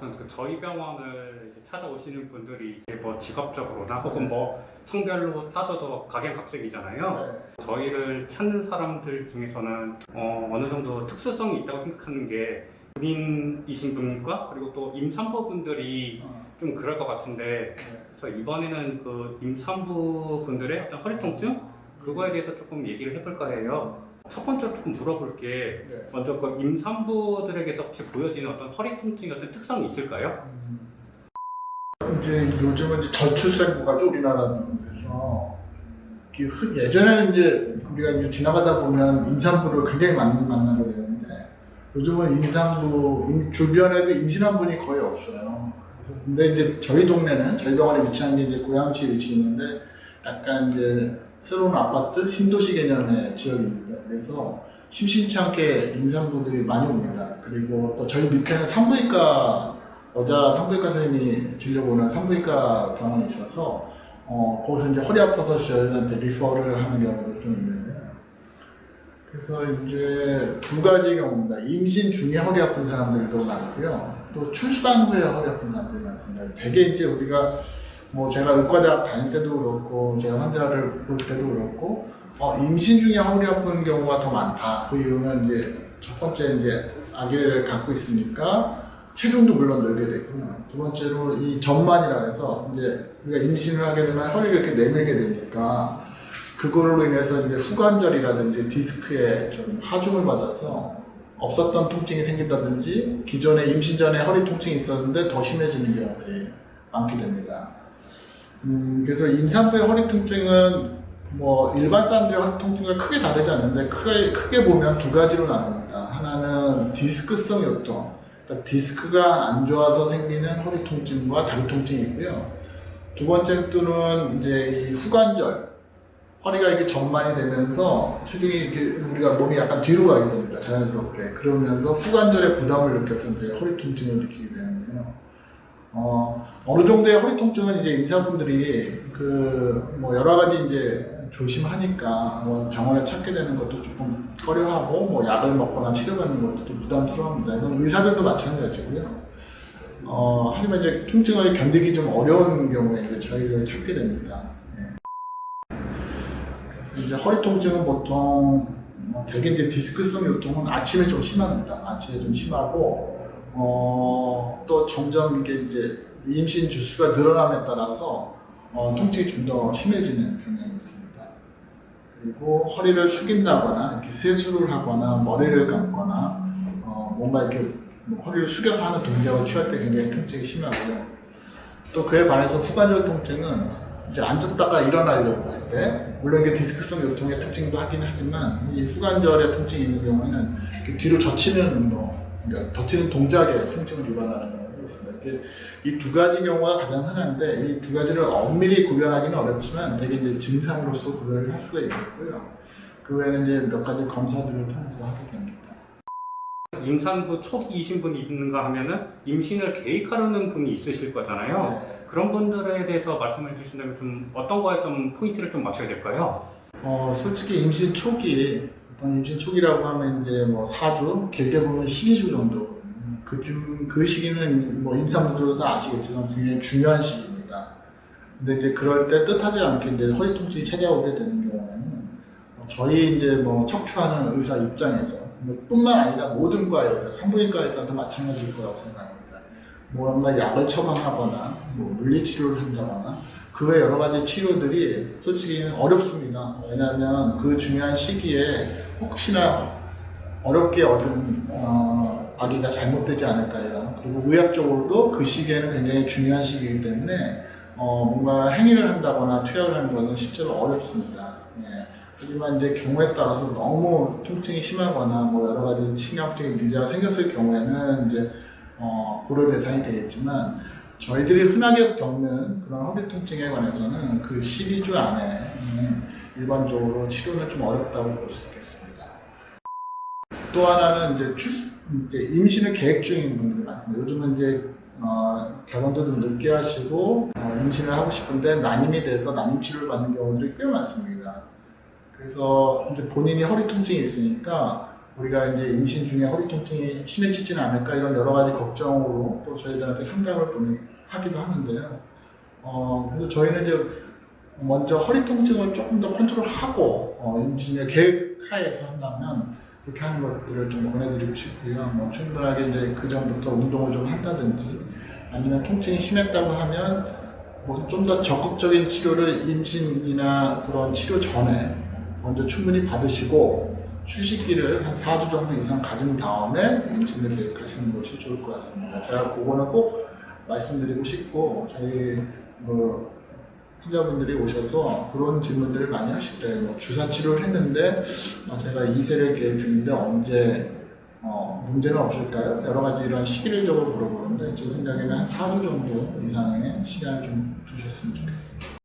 우선 그 저희 병원을 이제 찾아오시는 분들이 이제 뭐 직업적으로나 혹은 뭐 성별로 따져도 각양각색이잖아요. 네. 저희를 찾는 사람들 중에서는 어, 어느 정도 특수성이 있다고 생각하는 게 군인이신 분과 그리고 또 임산부 분들이 어, 좀 그럴 것 같은데 네. 그래서 이번에는 그 임산부 분들의 어떤 허리 통증 그거에 대해서 조금 얘기를 해볼까 해요. 첫 번째로 조금 물어볼 게 네. 먼저 그 임산부들에게서 혹시 보여지는 어떤 허리 통증의 어떤 특성이 있을까요? 음. 이제 요즘은 이제 저출산국가죠 우리나라는 그래서 이게 흔- 예전에는 이제 우리가 이제 지나가다 보면 임산부를 굉장히 많이 만나게 되는데 요즘은 임산부 임- 주변에도 임신한 분이 거의 없어요. 근데 이제 저희 동네는 저희 병원에 위치한 게 이제 고양시에 위치해 있는데 약간 이제 새로운 아파트 신도시 개념의 지역입니다. 그래서 심심치 않게 임산부들이 많이 옵니다. 그리고 또 저희 밑에는 산부인과 여자 산부인과 선생님이 진료 오는 산부인과 병원이 있어서 어, 거기서 이제 허리 아파서 저희한테 리퍼를 하는 경우도 좀 있는데 그래서 이제 두 가지 경우입니다. 임신 중에 허리 아픈 사람들도 많고요. 또 출산 후에 허리 아픈 사람들이 많습니다. 되게 이제 우리가 뭐 제가 의과대학 다닐 때도 그렇고 제가 환자를 볼 때도 그렇고 어, 임신 중에 허리 아픈 경우가 더 많다. 그 이유는 이제 첫 번째 이제 아기를 갖고 있으니까 체중도 물론 늘게 되고요. 두 번째로 이 전만이라 해서 이제 우리가 임신을 하게 되면 허리를 이렇게 내밀게 되니까 그걸로 인해서 이제 후관절이라든지 디스크에 좀 하중을 받아서 없었던 통증이 생긴다든지 기존에 임신 전에 허리 통증이 있었는데 더 심해지는 경우들이 많게 됩니다. 음, 그래서 임산부의 허리 통증은 뭐 일반 사람들의 허리 통증과 크게 다르지 않는데 크게, 크게 보면 두 가지로 나눕니다. 하나는 디스크성 요통, 그러니까 디스크가 안 좋아서 생기는 허리 통증과 다리 통증이 있고요. 두 번째 또는 이제 이 후관절, 허리가 이렇게 전만이 되면서 체중이 이렇게 우리가 몸이 약간 뒤로 가게 됩니다. 자연스럽게. 그러면서 후관절에 부담을 느껴서 이제 허리 통증을 느끼게 되는데요. 어, 어느 정도의 허리 통증은 이제 임산분들이 그 뭐 여러 가지 이제 조심하니까 뭐 병원을 찾게 되는 것도 조금 꺼려하고 뭐 약을 먹거나 치료받는 것도 좀 부담스러워합니다. 이건 의사들도 마찬가지고요. 어, 하지만 이제 통증을 견디기 좀 어려운 경우에 이제 저희를 찾게 됩니다. 예. 그래서 이제 허리 통증은 보통 뭐 대개 이제 디스크성 요통은 아침에 좀 심합니다. 아침에 좀 심하고 어, 또 점점 이게 이제 임신 주수가 늘어남에 따라서 어, 통증이 좀 더 심해지는 경향이 있습니다. 그리고 허리를 숙인다거나 이렇게 세수를 하거나 머리를 감거나 어, 뭔가 이렇게 뭐 허리를 숙여서 하는 동작을 취할 때 굉장히 통증이 심하고요. 또 그에 반해서 후관절 통증은 이제 앉았다가 일어나려고 할 때, 물론 이게 디스크성 요통의 특징도 하긴 하지만, 이 후관절에 통증이 있는 경우에는 뒤로 젖히는 운동, 그러니까 젖히는 동작에 통증을 유발하는 경우가 있습니다. 이 두 가지 경우가 가장 흔한데, 이 두 가지를 엄밀히 구별하기는 어렵지만, 되게 이제 증상으로서 구별을 할 수가 있겠고요. 그 외에는 이제 몇 가지 검사들을 통해서 하게 됩니다. 임산부 초기 이신 분이 있는가 하면은 임신을 계획하려는 분이 있으실 거잖아요. 네. 그런 분들에 대해서 말씀해 주신다면 좀 어떤 거에 좀 포인트를 좀 맞춰야 될까요? 어, 솔직히 임신 초기, 임신 초기라고 하면 이제 뭐 4주, 길게 보면 12주 정도거든요. 그 중, 그 시기는 뭐 임산부들도 다 아시겠지만 굉장히 중요한 시기입니다. 근데 이제 그럴 때 뜻하지 않게 이제 허리 통증이 찾아오게 되는 경우에는 어, 저희 이제 뭐 척추하는 의사 입장에서 뭐 뿐만 아니라 모든 과의 의사, 산부인과 의사도 마찬가지일 거라고 생각합니다. 뭔가 약을 처방하거나 뭐 물리치료를 한다거나 그 외 여러 가지 치료들이 솔직히 어렵습니다. 왜냐하면 그 중요한 시기에 혹시나 어렵게 얻은 어, 아기가 잘못되지 않을까 이런 그리고 의학적으로도 그 시기에는 굉장히 중요한 시기이기 때문에 어, 뭔가 행위를 한다거나 투약을 하는 것은 실제로 어렵습니다. 예. 하지만 이제 경우에 따라서 너무 통증이 심하거나 뭐 여러 가지 신경적인 문제가 생겼을 경우에는 이제 어, 고려 대상이 되겠지만 저희들이 흔하게 겪는 그런 허리 통증에 관해서는 그 12주 안에 음, 일반적으로 치료는 좀 어렵다고 볼 수 있겠습니다. 또 하나는 이제 출 이제 임신을 계획 중인 분들이 많습니다. 요즘은 이제 어, 결혼도 좀 늦게 하시고 어, 임신을 하고 싶은데 난임이 돼서 난임 치료를 받는 경우들이 꽤 많습니다. 그래서 이제 본인이 허리 통증이 있으니까 우리가 이제 임신 중에 허리 통증이 심해지지는 않을까 이런 여러 가지 걱정으로 또 저희들한테 상담을 보내 하기도 하는데요. 어, 그래서 저희는 이제 먼저 허리 통증을 조금 더 컨트롤하고 어, 임신을 계획하에서 한다면 그렇게 하는 것들을 좀 권해드리고 싶고요. 뭐 충분하게 이제 그 전부터 운동을 좀 한다든지 아니면 통증이 심했다고 하면 뭐 좀 더 적극적인 치료를 임신이나 그런 치료 전에 먼저 충분히 받으시고 휴식기를 한 4주 정도 이상 가진 다음에 임신을 계획하시는 것이 좋을 것 같습니다. 제가 그거는 꼭 말씀드리고 싶고 저희 뭐 환자분들이 오셔서 그런 질문들을 많이 하시더라고요. 뭐 주사 치료를 했는데 어, 제가 2세를 계획 중인데 언제 어, 문제는 없을까요? 여러 가지 이런 시기를적으로 물어보는데 제 생각에는 한 4주 정도 이상의 시간을 좀 주셨으면 좋겠습니다.